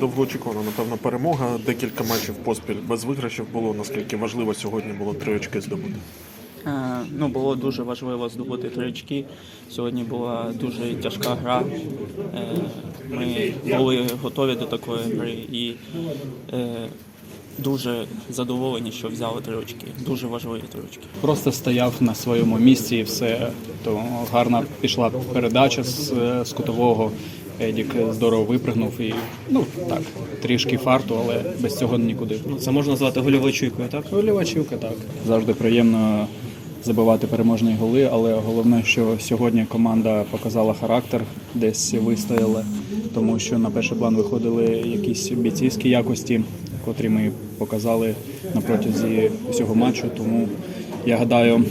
довгоочікувана, напевно, перемога. Декілька матчів поспіль без виграшів було. Наскільки важливо сьогодні було три очки здобути. Е, Ну, було дуже важливо здобути три очки. Сьогодні була дуже тяжка гра. Е, Ми були готові до такої гри і е, дуже задоволені, що взяли три очки. Дуже важливі три очки. Просто стояв на своєму місці і все. То гарна пішла передача з, з кутового. Едік здорово випрыгнув і ну так, трішки фарту, але без цього нікуди. Це можна назвати гольовою так? Голівачівка, так. Завжди приємно забивати переможні голи, але головне, що сьогодні команда показала характер, десь вистояла, тому що на перший план виходили якісь бійцівські якості, котрі ми показали на протязі всього матчу. Тому я гадаю,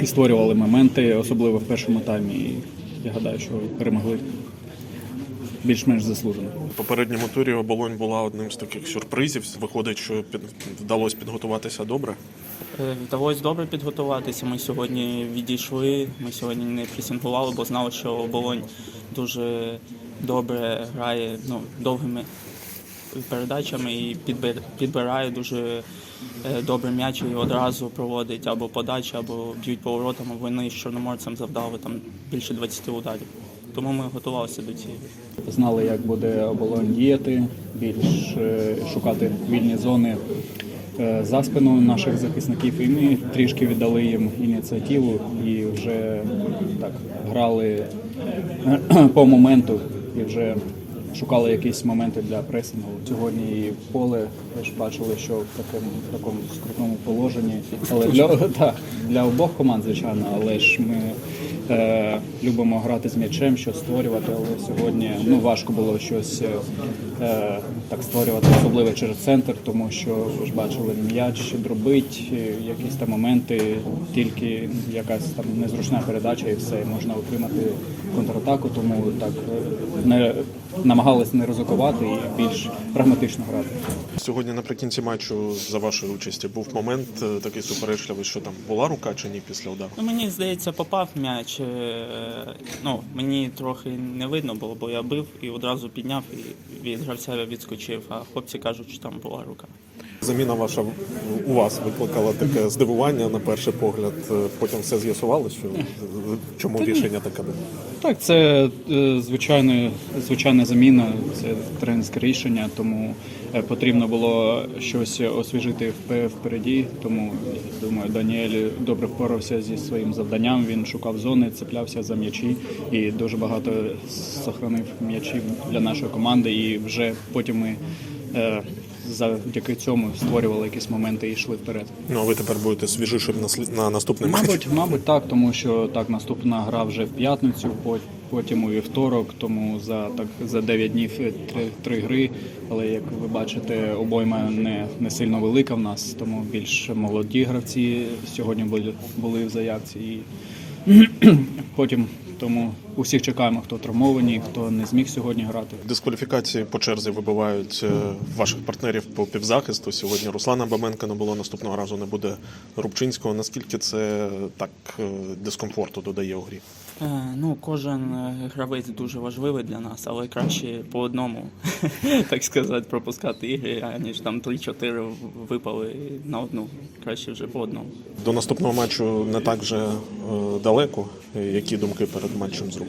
і створювали моменти, особливо в першому таймі. І я гадаю, що перемогли більш-менш заслужено. В попередньому турі оболонь була одним з таких сюрпризів. Виходить, що під... вдалося підготуватися добре. Е, Вдалося добре підготуватися. Ми сьогодні відійшли. Ми сьогодні не пресингували, бо знали, що оболонь дуже добре грає ну, довгими передачами і підбир- підбирає дуже е, добре м'яч і одразу проводить або подачі, або б'ють поворотами. Вони з чорноморцем завдали там більше 20 ударів. Тому ми готувалися до цієї. знали, як буде оболонь діяти, більш е, шукати вільні зони е, за спиною наших захисників. І ми трішки віддали їм ініціативу і вже так грали по моменту і вже шукали якісь моменти для пресингу. Сьогодні і поле теж бачили, що в такому, в такому скрутному положенні. Але для, так, для обох команд, звичайно, але ж ми е, любимо грати з м'ячем, щось створювати, але сьогодні ну, важко було щось е, так створювати, особливо через центр, тому що ви ж бачили м'яч дробить, е, якісь там моменти, тільки якась там незручна передача і все, і можна отримати контратаку, тому так е, не намагались не ризикувати і більш прагматично грати. Сьогодні наприкінці матчу за вашої участі був момент е, такий суперечливий, що там була рука чи ні після удару. Ну, мені здається, попав м'яч. е, Ну, мені трохи не видно було, бо я бив і одразу підняв і від гравця відскочив. А хлопці кажуть, що там була рука. Заміна ваша у вас викликала таке здивування на перший погляд. Е, Потім все з'ясувалося, що чому рішення таке було. Так, це е, звичайно, звичайна заміна, це тренерське рішення, тому е, потрібно було щось освіжити впе- впереді. Тому думаю, Даніель добре впорався зі своїм завданням. Він шукав зони, цеплявся за м'ячі і дуже багато сохранив м'ячів для нашої команди. І вже потім ми е, завдяки цьому створювали якісь моменти і йшли вперед. Ну а ви тепер будете свіжішим на, на наступний матч. Мабуть, мабуть, так, тому що так наступна гра вже в п'ятницю, по- потім у вівторок, тому за так за 9 днів е, три, три гри. Але як ви бачите, обойма не, не сильно велика в нас, тому більш молоді гравці сьогодні були, були в заявці. І потім тому усіх чекаємо, хто травмовані, хто не зміг сьогодні грати. Дискваліфікації по черзі вибивають е, ваших партнерів по півзахисту. Сьогодні Руслана Баменка не було наступного разу, не буде Рубчинського. Наскільки це так е, дискомфорту додає у грі? Е, Ну, кожен гравець дуже важливий для нас, але краще по одному, так сказати, пропускати ігри, аніж там 3-4 випали на одну. Краще вже по одному. До наступного матчу не так же далеко. Які думки перед матчем з рукою?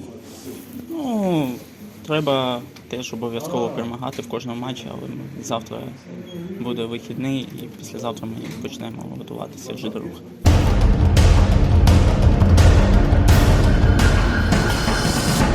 Ну, треба теж обов'язково перемагати в кожному матчі, але завтра буде вихідний і післязавтра ми почнемо готуватися вже до руху.